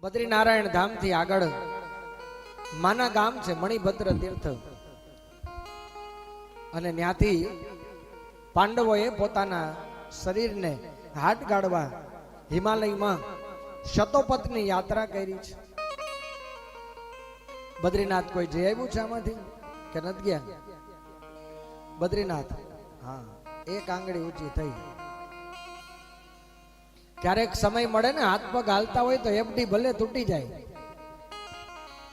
બદ્રીનારાયણ ધામથી આગળ. માના ગામ છે મણિભદ્ર તીર્થ. અને ત્યાંથી પાંડવોએ પોતાના શરીરને હાથ ગાળવા હિમાલયમાં શતોપથની યાત્રા કરી છે. બદ્રીનાથ કોઈ જઈ આવ્યું છે આમાંથી કે નથી ગયા? બદ્રીનાથ, હા, એક આંગળી ઊંચી થઈ. ક્યારેક સમય મળે ને હાથ પગ હાલતા હોય તો એફડી ભલે તૂટી જાય.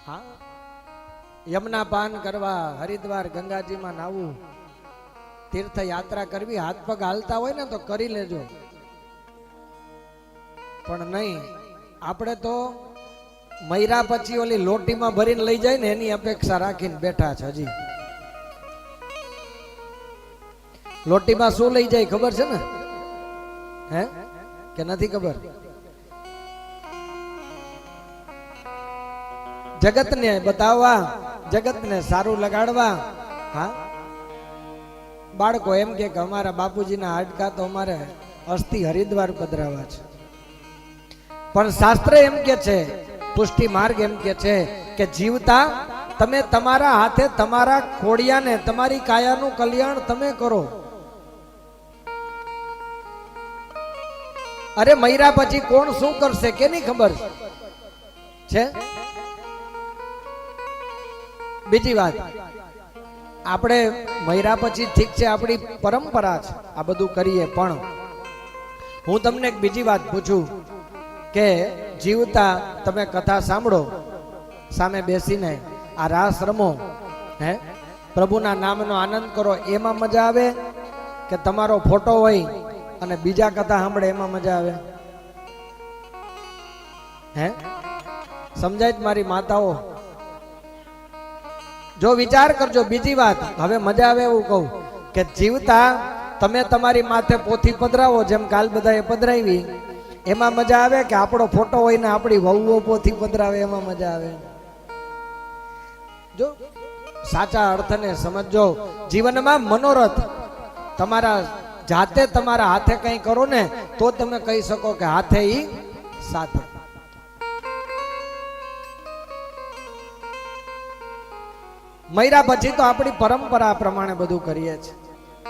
હા? યમુના પાન કરવા હરિદ્વાર ગંગાજીમાં નાવું. તીર્થ યાત્રા કરવી, હાથ પગ હાલતા હોય ને તો કરી લેજો. પણ નહીં, આપણે તો મૈરા પછી ઓલી લોટીમાં ભરીને લઈ જાય ને એની અપેક્ષા રાખીને બેઠા છે હજી. લોટીમાં શું લઈ જાય ખબર છે ને? હે? કે નથી ખબર? જગતને બતાવવા, જગતને સારું લગાડવા, હા? બાળકો એમ કે અમારા બાપુજીના હાડકા તો અમારે અસ્થિ હરિદ્વાર પધરાવા છે. પણ શાસ્ત્ર એમ કે છે, પુષ્ટિ માર્ગ એમ કે છે કે જીવતા તમે તમારા હાથે તમારા ખોડિયાને, તમારી કાયાનું કલ્યાણ તમે કરો. અરે મૈરા પછી કોણ શું કરશે કેની ખબર? છે? બીજી વાત. આપણે મૈરા પછી ઠીક છે, આપણી પરંપરા છે, આ બધું કરીએ, પણ હું તમને એક બીજી વાત પૂછું કે જીવતા તમે કથા સાંભળો, સામે બેસીને આ રાસ રમો હે? પ્રભુના નામનો આનંદ કરો, એમાં મજા આવે કે તમારો ફોટો હોય અને બીજા કથા સાંભળે, એમાં મજા આવે. હે? સમજાય મારી માતાઓ? જો વિચાર કરજો, બીજી વાત, હવે મજા આવે એવું કહું કે જીવતા તમે તમારી માથે પોથી પધરાવો, જેમ કાલ બધાએ પધરાવી. એમાં મજા આવે કે આપણો ફોટો હોય ને આપણી વહુઓ પોથી પધરાવે, એમાં મજા આવે. જો સાચા અર્થને સમજો જીવનમાં મનોરથ તમારા જાતે તમારા હાથે કંઈ કરો ને, તો તમે કહી શકો કે હાથે ઈ સાથે. મૈરા પછી તો આપણી પરંપરા પ્રમાણે બધું કરીએ છીએ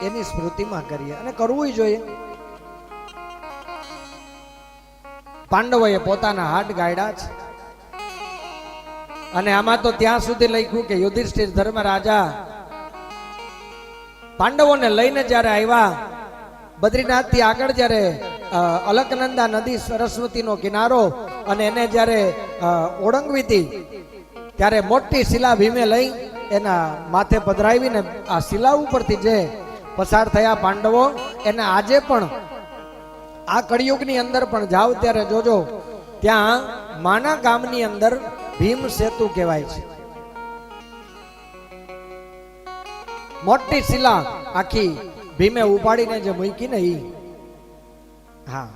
એની સ્મૃતિમાં કરીએ અને કરવું જોઈએ. પાંડવોએ પોતાના હાથ ગાયડા છે. અને આમાં તો ત્યાં સુધી લખ્યું કે યુધિષ્ઠિર ધર્મ રાજા પાંડવોને લઈને જ્યારે આવ્યા બદ્રીનાથથી આગળ જ્યારે અલકનંદા નદી સરસ્વતીનો કિનારો અને એને જ્યારે ઓળંગવી હતી, ત્યારે મોટી શિલા ભીમે લઈ એના માથે પધરાવીને આ શિલા ઉપરથી જે પસાર થયા પાંડવો, એને આજે પણ આ કળિયુગની અંદર પણ જાઓ ત્યારે જોજો, ત્યાં માના ગામની અંદર ભીમ સેતુ કહેવાય છે. મોટી શિલા આખી ભીમે ઉપાડીને જે મૂકી ને ઈ. હા.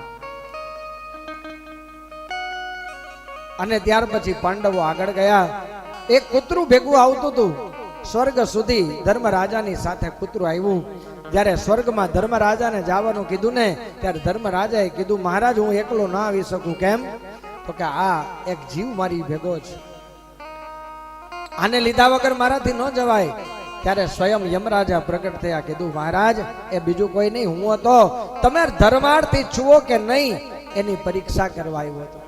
અને ત્યાર પછી પાંડવો આગળ ગયા. એક કૂતરું ભેગું આવતું હતું સ્વર્ગ સુધી ધર્મરાજાની સાથે કૂતરું આવ્યું. જ્યારે સ્વર્ગમાં ધર્મરાજાને જવાનું કીધું ને, ત્યારે ધર્મરાજાએ કીધું, મહારાજ, હું એકલો ના આવી શકું. કેમ? તો કે આ એક જીવ મારી ભેગો છે. આને લીધા વગર મારાથી ન જવાય. ત્યારે સ્વયં યમરાજા પ્રગટ થયા, કીધું, મહારાજ, એ બીજું કોઈ નહીં, હું હતો. તમે ધર્માર્થી છુઓ કે નહીં, એની પરીક્ષા કરવા આવ્યો હતો.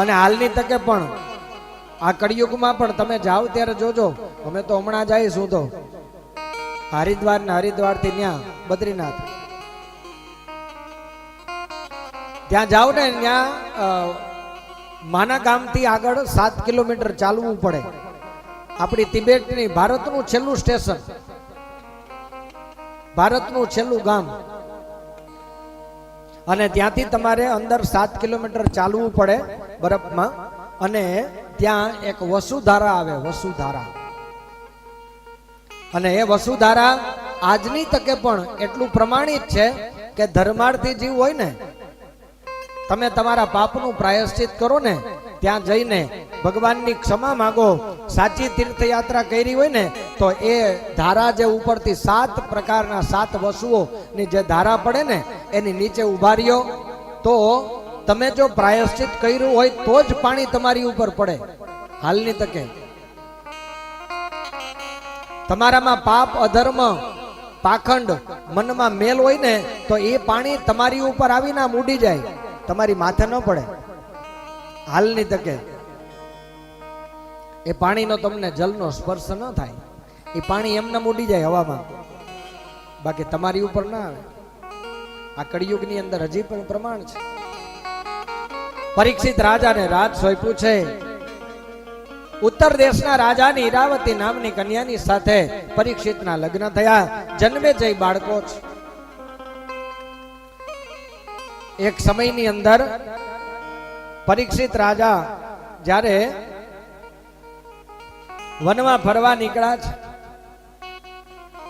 અને હાલની તકે પણ, આ કળિયુગમાં પણ તમે જાઓ ત્યારે જોજો, અમે તો હમણાં જઈશું તો. હરિદ્વાર ને હરિદ્વારથી ત્યાં બદ્રીનાથ. ત્યાં જાઓ ને, ત્યાં માના ગામથી આગળ સાત કિલોમીટર ચાલવું પડે. આપણી તિબેટની ભારતનું છેલ્લું સ્ટેશન, ભારતનું છેલ્લું ગામ. અને ત્યાંથી તમારે અંદર સાત કિલોમીટર ચાલવું પડે બરફમાં અને ત્યાં એક વસુધારા આવે, વસુધારા. અને એ વસુધારા આજની તકે પણ એટલું પ્રમાણિત છે કે ધર્માર્થી જીવ હોય ને, તમે તમારા પાપનું પ્રાયશ્ચિત કરો ને ત્યાં જઈને ભગવાનની ક્ષમા માગો, સાચી તીર્થયાત્રા કરી હોય ને, તો એ ધારા જે ઉપરથી સાત પ્રકારના સાત વસુઓ ની જે ધારા પડે ને, એની નીચે ઊભા રહ્યો. તો તમે જો પ્રાયશ્ચિત કર્યું હોય, તો જ પાણી તમારી ઉપર પડે. હાલની તકે. તમારામાં પાપ, અધર્મ, પાખંડ મનમાં મેલ હોય ને, તો એ પાણી તમારી ઉપર આવીને આમ ઉડી જાય. તમારી માથે ન પડે. હાલની તકે એ પાણીનો તમને જલનો સ્પર્શ ન થાય. એ પાણી એમને ઉડી જાય હવામાં. બાકી તમારી ઉપર ના આવે. આ કળિયુગની અંદર હજી પણ પ્રમાણ છે. પરીક્ષિત રાજાને રાજ સોંપ્યું છે. ઉત્તર દેશના રાજાની ઈરાવતી નામની કન્યાની સાથે પરીક્ષિતના લગ્ન થયા. જન્મે જઈ બાળકો છે. એક સમયની અંદર પરીક્ષિત રાજા જ્યારે વનમાં ફરવા નીકળ્યા છે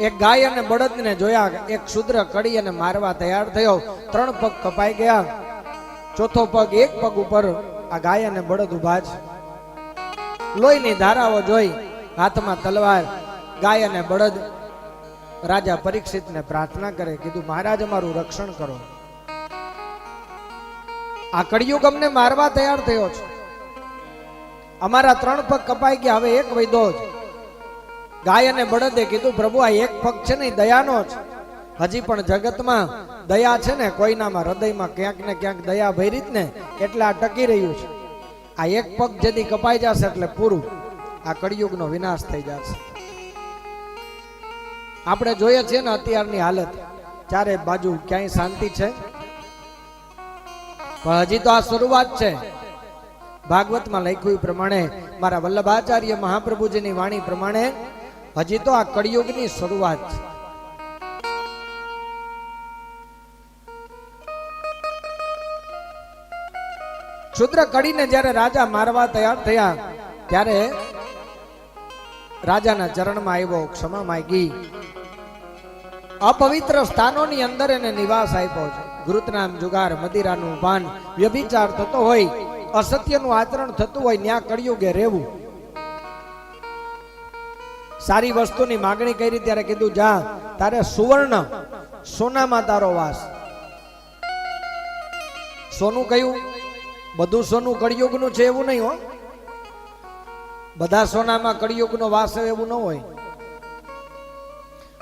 એક ગાય અને બળદને જોયા, એક શુદ્ર કડી અને મારવા તૈયાર થયો. ત્રણ પગ કપાઈ ગયા. ચોથો પગ એક પગ ઉપર આ ગાય અને બળદ ઊભા છે લોહીની ધારાઓ જોઈ, હાથમાં તલવાર, ગાય અને બળદ. રાજા પરીક્ષિતને પ્રાર્થના કરે, કીધું, મહારાજ, અમારું રક્ષણ કરો. આ કળિયુગ અમને મારવા તૈયાર થયો છે. અમારા ત્રણ પગ કપાઈ ગયા, હવે એક વૈદો છે ગાય અને બળદે કીધું, પ્રભુ, આ એક પગ છે ને દયાનો જ. હજી પણ જગતમાં દયા છે ને, કોઈનામાં હૃદયમાં ક્યાંક ને ક્યાંક દયા ભરી જ ને, એટલે આ ટકી રહ્યું છે. આ એક પગ જેથી કપાઈ જશે એટલે પૂરું. આ કળિયુગનો વિનાશ થઈ જશે. આપણે જોઈએ છીએ ને અત્યારની હાલત. ચારે બાજુ ક્યાંય શાંતિ છે? પણ હજી તો આ શરૂઆત છે. ભાગવતમાં લખ્યું પ્રમાણે મારા વલ્લભાચાર્ય મહાપ્રભુજીની વાણી પ્રમાણે હજી તો આ કળિયુગની શરૂઆત છે. શુદ્ર કડીને જ્યારે રાજા મારવા તૈયાર થયા, ત્યારે રાજાના ચરણમાં આવ્યો, ક્ષમા માંગી. અપવિત્ર સ્થાનોની અંદર એને નિવાસ આપ્યો છે. ગૃતનામ જુગાર મદિરાનું ભાન વ્યભિચાર થતો હોય, અસત્યનું આચરણ થતું હોય, ન્યા કળિયુગે રહેવું. સારી વસ્તુની માગણી કરી ત્યારે કીધું, જા, તારે સુવર્ણ સોનામાં તારો વાસ. સોનું કયું? બધું સોનું કળિયુગનું છે એવું નહીં, હો. બધા સોનામાં કળિયુગનો વાસ એવું ન હોય.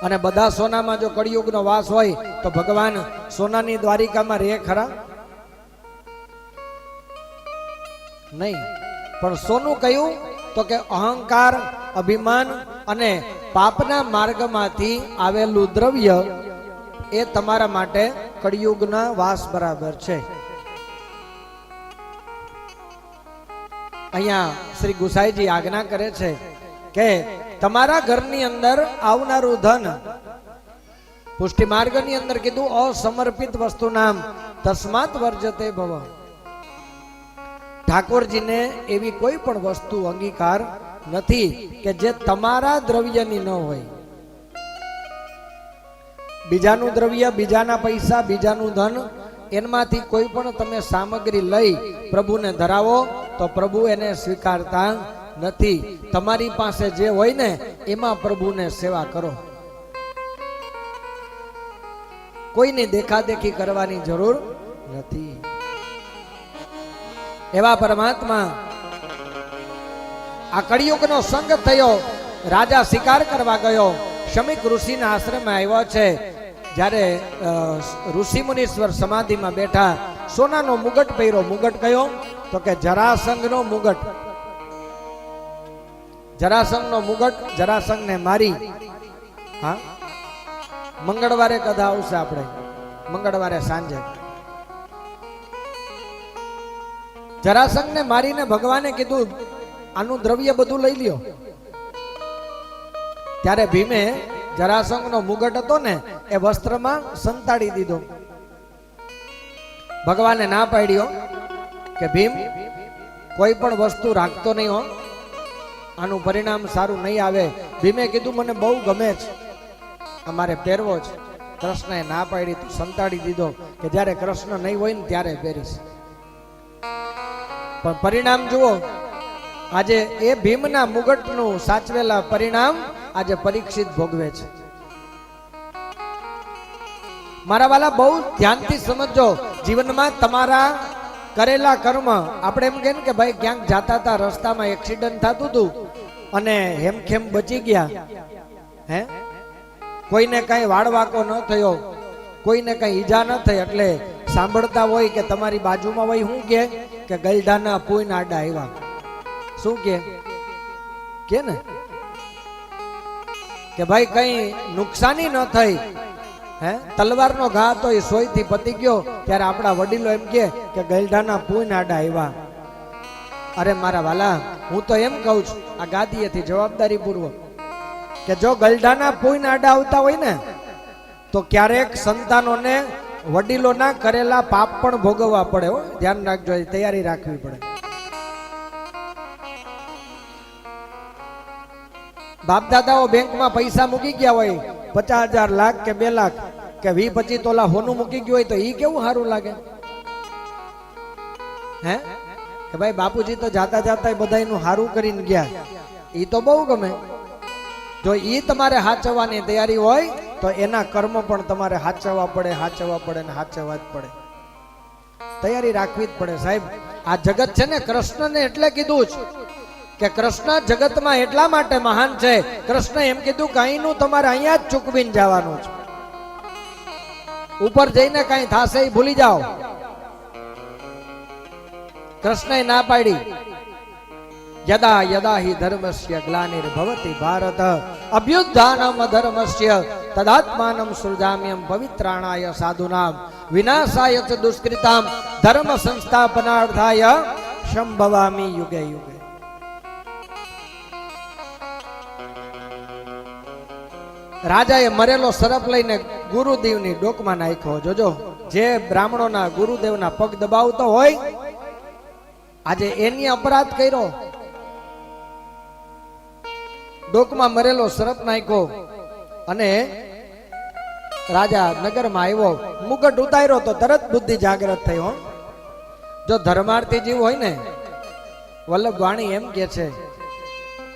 અને બધા સોનામાં જો કળિયુગનો વાસ હોય, તો ભગવાન સોનાની દ્વારિકામાં રહે ખરા? નહીં. પણ સોનું કયું? તો કે અહંકાર, અભિમાન અને પાપના માર્ગમાંથી આવેલું દ્રવ્ય એ તમારા માટે કળિયુગના વાસ બરાબર છે. અહીંયા શ્રી ગુસાઈજી આજ્ઞા કરે છે કે તમારા ઘરની અંદર આવનારું ધન પુષ્ટિ માર્ગની અંદર કીધું, અસમર્પિત વસ્તુ નામ તસ્માત વર્જતે ભવ. ઠાકોરજીને એવી કોઈ પણ વસ્તુ અંગીકાર નથી કે જે તમારા દ્રવ્યની ન હોય. બીજાનું દ્રવ્ય, બીજાના પૈસા, બીજાનું ધન એમાંથી કોઈ પણ તમે સામગ્રી લઈ પ્રભુને ધરાવો, તો પ્રભુ એને સ્વીકારતા નથી. તમારી પાસે જે હોય ને, એમાં પ્રભુને સેવા કરો. કોઈની દેખાદેખી કરવાની જરૂર નથી. એવા પરમાત્મા આ કળિયુગનો સંગ થયો, રાજા શિકાર કરવા ગયો, શમિક ઋષિના આશ્રમે આવ્યો છે. જ્યારે ઋષિ મુનીશ્વર સમાધિમાં બેઠા, સોનાનો મુગટ પહેર્યો. મુગટ કયો? તો કે જરાસંઘનો મુગટ. જરાસંઘનો મુગટ જરાસંઘને મારી. હા? મંગળવારે કદા આવશે આપણે. મંગળવારે સાંજે. જરાસંઘને મારીને ભગવાને કીધું, આનું દ્રવ્ય બધું લઈ લ્યો. ત્યારે ભીમે જરાસંઘનો મુગટ હતો ને, એ વસ્ત્રમાં સંતાડી દીધો. ભગવાને ના પાડ્યો કે, ભીમ, કોઈ પણ વસ્તુ રાખતો નહીં હો. આનું પરિણામ સારું નહીં આવે. ભીમે કીધું, મને બહુ ગમે છે. અમારે પહેરવો છે. કૃષ્ણએ ના પાડી, તું સંતાડી દીધો કે જ્યારે કૃષ્ણ નહીં હોય ને ત્યારે પહેરીશ. પણ પરિણામ જુઓ, આજે એ ભીમના મુગટનું સાચવેલા પરિણામ આજે પરીક્ષિત ભોગવે છે. મારા વાલા, બહુ ધ્યાનથી સમજો જીવનમાં તમારા કરેલા કર્મ, આપણે એમ કે ભાઈ, ક્યાંક જાતા હતા રસ્તામાં એક્સિડન્ટ થતું હતું અને હેમખેમ બચી ગયા. હે? કોઈને કઈ વાળવાકો ન થયો, કોઈને કઈ ઈજા ન થઈ, એટલે સાંભળતા હોય કે તમારી બાજુમાં હોય શું કે કે ગલઢાના પૂઈ આડા આવ્યા. શું કે? કે ને? કે ભાઈ કઈ નુકસાની ન થઈ, હે? તલવારનો ઘા તો એ સોયથી પતી ગયો, ત્યારે આપણા વડીલો એમ કે ગલઢાના પૂઈ આડા આવ્યા. અરે મારા વાલા, હું તો એમ કહું છું, આ ગાદીએથી જવાબદારી પૂર્વક કે જો ગલઢાના પૂઈને આડા આવતા હોય ને, તો ક્યારેક સંતાનોને વડીલોના કરેલા પાપ પણ ભોગવવા પડે હો. ધ્યાન રાખજો તૈયારી રાખવી પડે. બાપ દાદાઓ બેંકમાં પૈસા મૂકી ગયા હોય, પચાસ હજાર લાખ કે બે લાખ કે વી પચીસ તોલા હોનું મૂકી ગયું હોય તો એ કેવું સારું લાગે? હે? કે ભાઈ, બાપુજી તો જાતા જાતા બધાનું સારું કરીને ગયા. એ તો બહુ ગમે. જો એ તમારે હાચવવાની તૈયારી હોય, તો એના કર્મ પણ તમારે હાચવવા પડે હાચવવા પડે ને હાચવવા જ પડે. તૈયારી રાખવી જ પડે. સાહેબ, આ જગત છે ને કૃષ્ણને એટલે કીધું જ કે કૃષ્ણ જગતમાં એટલા માટે મહાન છે. કૃષ્ણ એમ કીધું કે અહીંનું તમારે અહીંયા જ ચૂકવીને જવાનું છે. ઉપર જઈને કઈ થશે એ ભૂલી જાઓ. કૃષ્ણએ ના પાડી. યદા યદા હિ ધર્મસ્ય ગ્લાનિર્ભવતિ ભારત. અભ્યુદ્ધાનમ ધર્મસ્ય તદાત્માનમ સૃજામ્યમ પવિત્રાણાય સાધુનામ. વિનાશાય ચ દુષ્કૃતામ ધર્મ સંસ્થાપનાર્થાય સંભવામી યુગે યુગે. રાજાએ મરેલો સરપ લઈને ગુરુદેવની ડોકમાં નાખ્યો. જોજો, જે બ્રાહ્મણોના ગુરુદેવના પગ દબાવતો હોય આજે એની અપરાધ કર્યો. ડોકમાં મરેલો સરપ નાખ્યો અને રાજા નગરમાં આવ્યો. મુગટ ઉતાર્યો તો તરત બુદ્ધિ જાગ્રત હો જો ધર્માર્થી જીવ હોય ને વલ્લભ વાણી એમ કે છે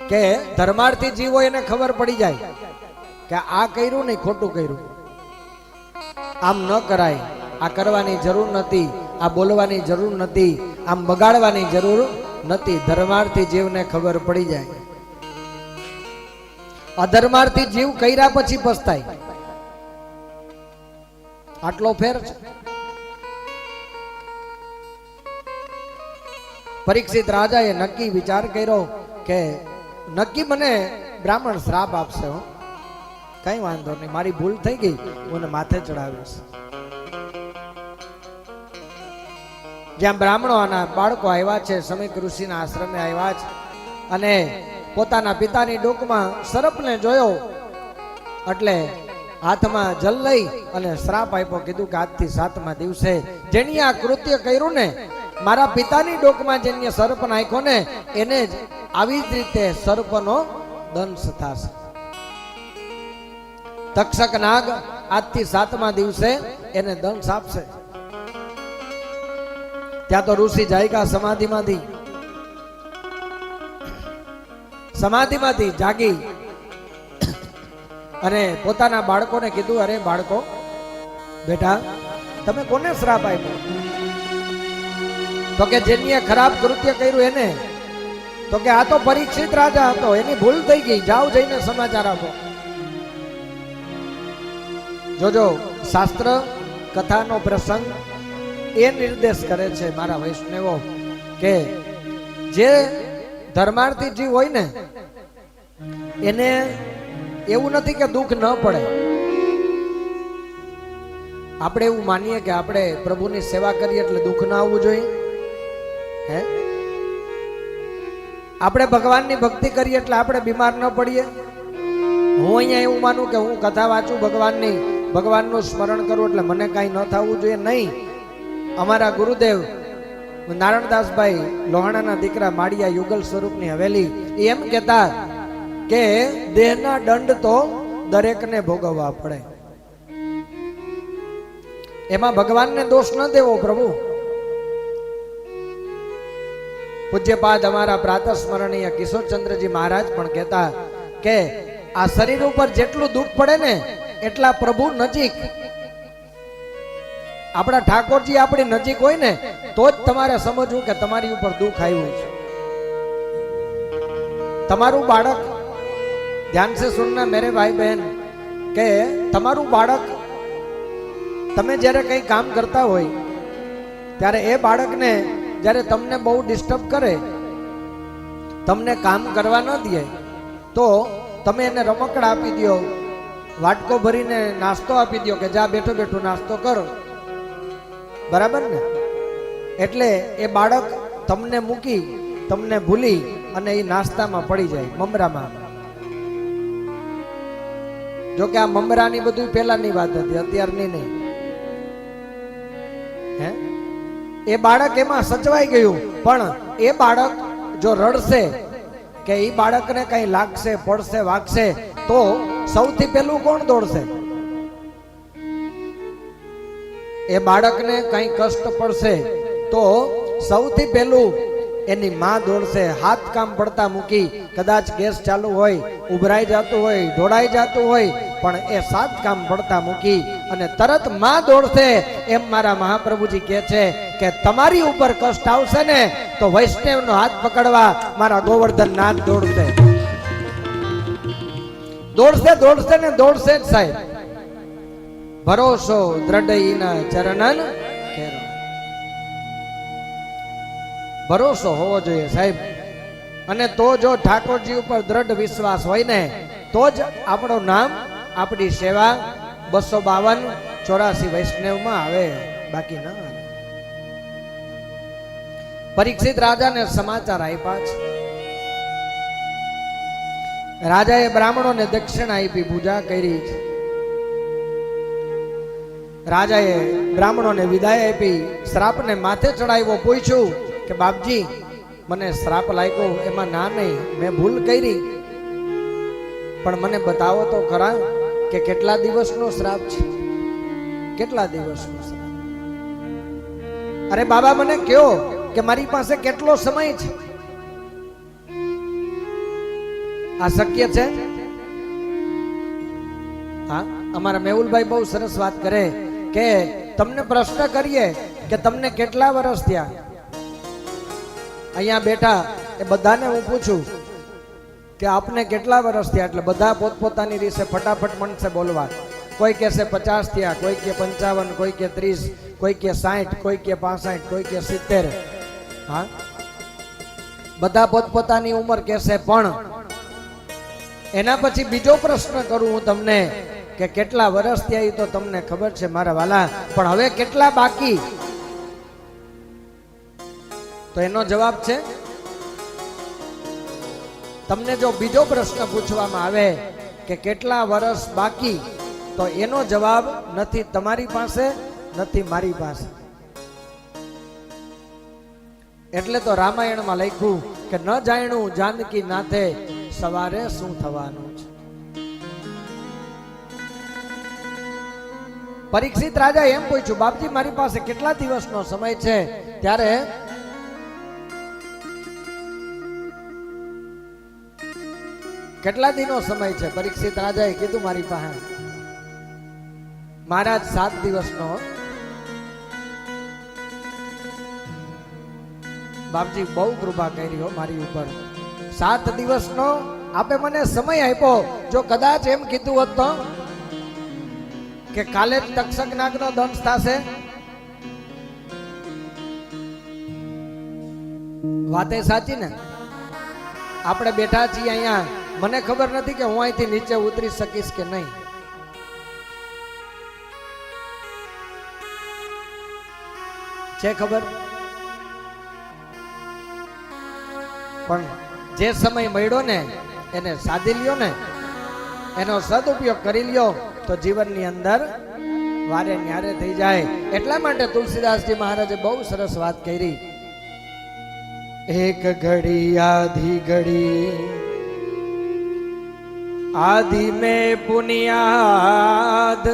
કે ધર્માર્થી જીવ હોય એને ખબર પડી જાય કે આ કર્યું નહીં ખોટું કર્યું. આમ ન કરાય, આ કરવાની જરૂર નથી. આ બોલવાની જરૂર નથી, આમ બગાડવાની જરૂર નથી. ધર્માર્થી જીવને ખબર પડી જાય. અધર્માર્થી જીવ કર્યા પછી પસ્તાય. આટલો ફેર છે. પરીક્ષિત રાજાએ નક્કી વિચાર કર્યો કે નક્કી મને બ્રાહ્મણ શ્રાપ આપશે હો. કઈ વાંધો નહીં, મારી ભૂલ થઈ ગઈ, હું માથે ચડાવીશ. જ્યાં બ્રાહ્મણો બાળકો આવ્યા છે સમીક ઋષિના આશ્રમે આવ્યા છે. અને પોતાના પિતાની ડોકમાં સરપને જોયો. એટલે હાથમાં જલ લઈ અને શ્રાપ આપ્યો, કીધું કે આજથી સાતમા દિવસે જેની આ કૃત્ય કર્યું ને, મારા પિતાની ડોકમાં જેને સર્પ નાખ્યો ને, એને જ આવી જ રીતે સર્પનો દંશ થશે. તક્ષક નાગ આજથી સાતમા દિવસે એને દંશ આપશે. ત્યાં તો ઋષિ જાયકા સમાધિમાંથી સમાધિમાંથી જાગી અને પોતાના બાળકોને કીધું, અરે બાળકો, બેટા, તમે કોને શ્રાપ આપ્યો? તો કે જેની ખરાબ કૃત્ય કર્યું એને, તો કે આ તો પરીક્ષિત રાજા હતો, એની ભૂલ થઈ ગઈ, જાઓ જઈને સમાચાર આપો. જોજો, શાસ્ત્ર, કથાનો પ્રસંગ એ નિર્દેશ કરે છે મારા વૈષ્ણવો કે જે ધર્માર્થી જીવ હોય ને, એને એવું નથી કે દુઃખ ન પડે. આપણે એવું માનીએ કે આપણે પ્રભુની સેવા કરીએ એટલે દુઃખ ના આવવું જોઈએ. હે? આપણે ભગવાનની ભક્તિ કરીએ એટલે આપણે બીમાર ન પડીએ. હું અહીંયા એવું માનું કે હું કથા વાંચું ભગવાનની, ભગવાનનું સ્મરણ કરું એટલે મને કાંઈ ન થવું જોઈએ. નહીં. અમારા ગુરુદેવ નારણદાસભાઈ લોહાણાના દીકરા માળિયા યુગલ સ્વરૂપની હવેલી એમ કહેતા કે દેહના દંડ તો દરેકને ભોગવવા પડે. એમાં ભગવાનને દોષ ન દેવો પ્રભુ. પૂજ્યપાદ અમારા પ્રાતઃ સ્મરણીય કિશોરચંદ્રજી મહારાજ પણ કહેતા કે આ શરીર ઉપર જેટલું દુઃખ પડે ને એટલા પ્રભુ નજીક આપણા ઠાકોરજી આપણી નજીક હોય ને, તો જ તમારે સમજવું કે તમારી ઉપર દુઃખ આવ્યું છે. તમારું બાળક, ધ્યાન સે સુનના મેરે ભાઈ બહેન, કે તમારું બાળક, તમે જ્યારે કંઈ કામ કરતા હોય, ત્યારે એ બાળકને જ્યારે તમને બહુ ડિસ્ટર્બ કરે, તમને કામ કરવા ન દે, તો તમે એને રમકડા આપી દો વાટકો ભરીને નાસ્તો આપી દો કે જા બેઠો બેઠો નાસ્તો કરો. બરાબર ને? એટલે એ બાળક તમને મૂકી, તમને ભૂલી અને એ નાસ્તામાં પડી જાય, મમરામાં. જો કે આ મમરાની બધું પહેલાની વાત હતી, અત્યારની નહીં. હે? એ બાળક એમાં સચવાઈ ગયું, પણ એ બાળક જો રડશે, કે એ બાળકને કઈ લાગશે, પડશે, વાગશે, તો સૌથી પહેલું કોણ દોડશે? એ બાળકને કઈ કષ્ટ પડશે, તો સૌથી પહેલું એની માં દોડશે, હાથ કામ પડતા મૂકી, કદાચ ગેસ ચાલુ હોય, ઉભરાઈ જતું હોય, ઢોળાઈ જતું હોય, પણ એ સાત કામ પડતા મૂકી અને તરતમાં દોડશે. એમ મારા મહાપ્રભુજી કહે છે કે તમારી ઉપર કષ્ટ આવશે ને, તો વૈષ્ણવનો હાથ પકડવા મારા ગોવર્ધન નાથ દોડશે. દોડશે દોડશે ને દોડશે જ સાહેબ. ભરોસો દ્રઢઈના ચરણન કેરો. ભરોસો હોવો જોઈએ સાહેબ. અને તો જો ઠાકોરજી ઉપર દ્રઢ વિશ્વાસ હોય ને, તો જ આપણું નામ, આપણી સેવા બસો બાવન ચોરાસી વૈષ્ણવમાં આવે. બાકી ના આવે. પરીક્ષિત રાજાને સમાચાર આપ્યા છે. રાજાએ બ્રાહ્મણોને દક્ષિણ આપી પૂજા કરી છે. રાજાએ બ્રાહ્મણોને વિદાય આપી, શ્રાપને માથે ચડાવ્યો, પૂછ્યું કે, બાપજી, મને શ્રાપ લાગ્યો, એમાં ના નહીં, મેં ભૂલ કરી. પણ મને બતાવો તો ખરા કે કેટલા દિવસનો શ્રાપ છે? કેટલા દિવસનો શ્રાપ? અરે બાબા, મને કયો કે મારી પાસે કેટલો સમય છે? આ શક્ય છે? હા, અમારા મેહુલભાઈ બહુ સરસ વાત કરે. કે તમને પ્રશ્ન કરીએ કે તમને કેટલા વર્ષ થયા? અહીંયા બેઠા એ બધાને હું પૂછું કે આપને કેટલા વર્ષ થયા? એટલે બધા પોતપોતાની રીતે ફટાફટ મનસે બોલવા. કોઈ કહેશે પચાસ થયા, કોઈ કે પંચાવન, કોઈ કે ત્રીસ, કોઈ કે સાઠ, કોઈ કે પાસઠ, કોઈ કે સિત્તેર. હા? બધા પોતપોતાની ઉંમર કહેશે, પણ. એના પછી બીજો પ્રશ્ન કરું હું તમને કે કેટલા વર્ષ થયા એ તો તમને ખબર છે મારા વાલા, પણ હવે કેટલા બાકી? તો એનો જવાબ છે, તમને જો બીજો પ્રશ્ન પૂછવામાં આવે કે કેટલા વર્ષ બાકી, તો એનો જવાબ નથી તમારી પાસે, નથી મારી પાસે. એટલે તો રામાયણમાં લખ્યું કે ન જાણ્યું જાનકી નાથે સવારે શું થવાનું. પરીક્ષિત રાજા એમ પૂછ્યું, બાપજી, મારી પાસે કેટલા દિવસનો સમય છે? ત્યારે કેટલા દિનો સમય છે? પરીક્ષિત રાજાએ કીધું, મારી પાસે મહારાજ સાત દિવસનો. બાપજી, બહુ કૃપા કરી મારી ઉપર. સાત દિવસનો આપે મને સમય આપ્યો. જો કદાચ એમ કીધું હોત તો કે કાલે જ તક્ષક નાગનો દંશ થશે? વાતે સાચી ને? આપણે બેઠા છીએ અહીંયા. મને ખબર નથી કે હું અહીંથી નીચે ઉતરી શકીશ કે નહીં. છે ખબર? પણ જે સમય મળ્યો ને, એને સાધી લ્યો ને. એનો સદુપયોગ કરી લ્યો. તો જીવનની અંદર વારે ન્યારે થઈ જાય એટલા માટે તુલસીદાસજી મહારાજે બહુ સરસ વાત કરી એક ઘડી આધી ઘડી આધી મે પુનિયાદ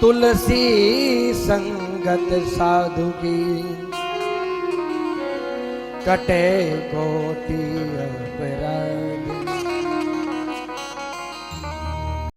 તુલસી સંગત સાધુ કી કટે કોટી અપરાધ